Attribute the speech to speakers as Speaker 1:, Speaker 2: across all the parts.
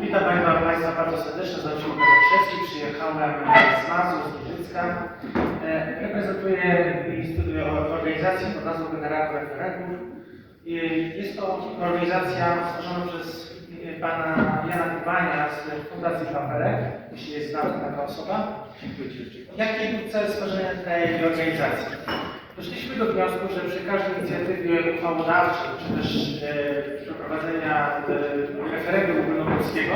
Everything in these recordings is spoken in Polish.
Speaker 1: Witam Państwa, Państwa bardzo serdecznie, nazywam się Łukasz Krzewski, przyjechałem z Mazur, z Giżycka. E, Reprezentuję instytut- organizację pod nazwą Generator Referendów. E, Jest to organizacja stworzona przez e, pana Jana Kubania z Fundacji Paperek, jeśli jest znana taka osoba. Jaki był cel stworzenia tej organizacji? Doszliśmy do wniosku, że przy każdej inicjatywie uchwałodawczej, czy też e, przeprowadzenia e, referendum ogólnopolskiego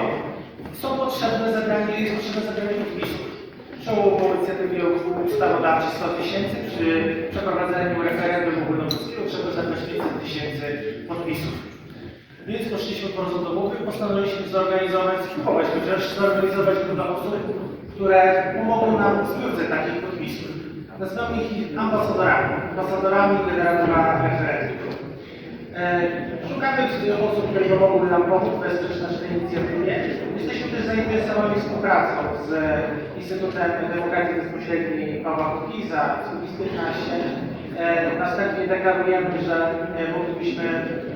Speaker 1: są potrzebne zebranie, jest potrzebne zebranie podpisów. Czołowo inicjatywie ustawodawczej 100 tysięcy, przy przeprowadzeniu referendum ogólnopolskiego trzeba zebrać 500 tysięcy podpisów. Więc poszliśmy po prostu do i postanowiliśmy zorganizować, spróbować chociaż zorganizować grupę osób, które pomogą nam w zbiórce takich podpisów. Nazywamy ich ambasadorami, ambasadorami generatora referendum. E, Szukamy osób, które pomogły nam pomóc wesprzeć naszej inicjatywie. Jesteśmy też zainteresowani współpracą z Instytutem Demokracji Bezpośredniej Pawła Kukiza, z 15. E, Następnie deklarujemy, że e, moglibyśmy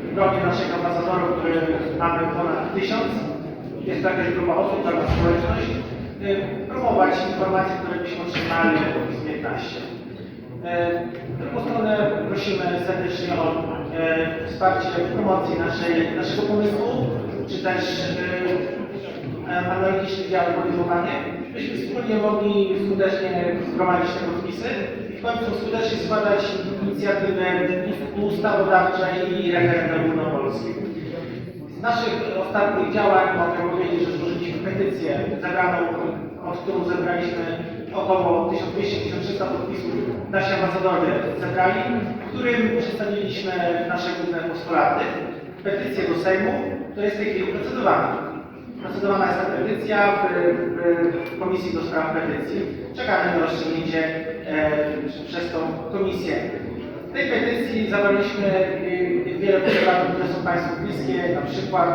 Speaker 1: w gronie naszych ambasadorów, których mamy ponad tysiąc, jest to jakaś grupa osób, taka społeczność, promować informacje, które byśmy otrzymali z 15. E, W drugą stronę prosimy serdecznie o e, wsparcie w promocji naszej, naszego pomysłu, czy też e, analogicznych działań podejmowanie, byśmy wspólnie mogli skutecznie zgromadzić te podpisy i w końcu skutecznie składać inicjatywę ustawodawczej i referendum ogólnopolskie. Naszych ostatnich działań mogę powiedzieć, że złożyliśmy petycję zebraną, od którą zebraliśmy około 1200-1300 podpisów. Nasi ambasadorzy zebrali, w którym przedstawiliśmy nasze główne postulaty. Petycję do Sejmu, to jest w tej chwili procedowana. Procedowana jest ta petycja w, w Komisji do Spraw Petycji. Czekamy na rozstrzygnięcie e, przez tą komisję. W tej petycji zawarliśmy y, wiele postulatów, które są Państwu bliskie, na przykład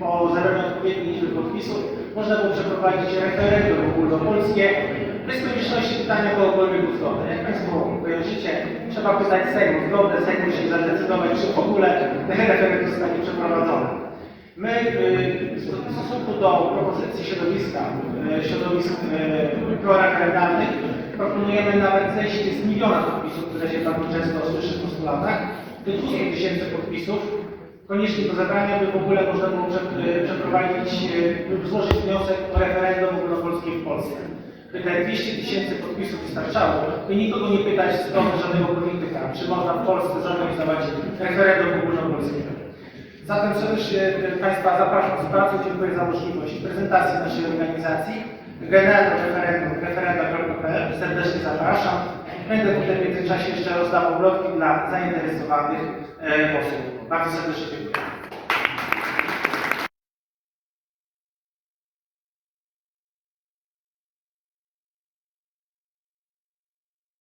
Speaker 1: po- zebraniu odpowiedniej liczby podpisów można było przeprowadzić referendum ogólnopolskie bez konieczności pytania kogokolwiek o zgodę. Jak Państwo kojarzycie, trzeba pytać Sejmu o zgodę, Sejm musi zadecydować, czy w ogóle referendum zostanie przeprowadzone. My y, w stosunku do propozycji środowiska, y, środowisk proreferendalnych, proponujemy nawet zejście z miliona podpisów, które się tam często słyszy w postulatach, do 200 tysięcy podpisów, koniecznie do zebrania, by w ogóle można było y, przeprowadzić y, lub złożyć wniosek o referendum ogólnopolskie w Polsce. By te 200 tysięcy podpisów wystarczało, by nikogo nie pytać z strony żadnego polityka, czy można w Polsce zorganizować referendum ogólnopolskie. Zatem serdecznie e, Państwa zapraszam do współpracy. Dziękuję za możliwość prezentacji naszej organizacji. Generator referendum referenda.pl serdecznie zapraszam. Będę tutaj w międzyczasie jeszcze rozdawał ulotki dla zainteresowanych e, osób. Bardzo serdecznie dziękuję.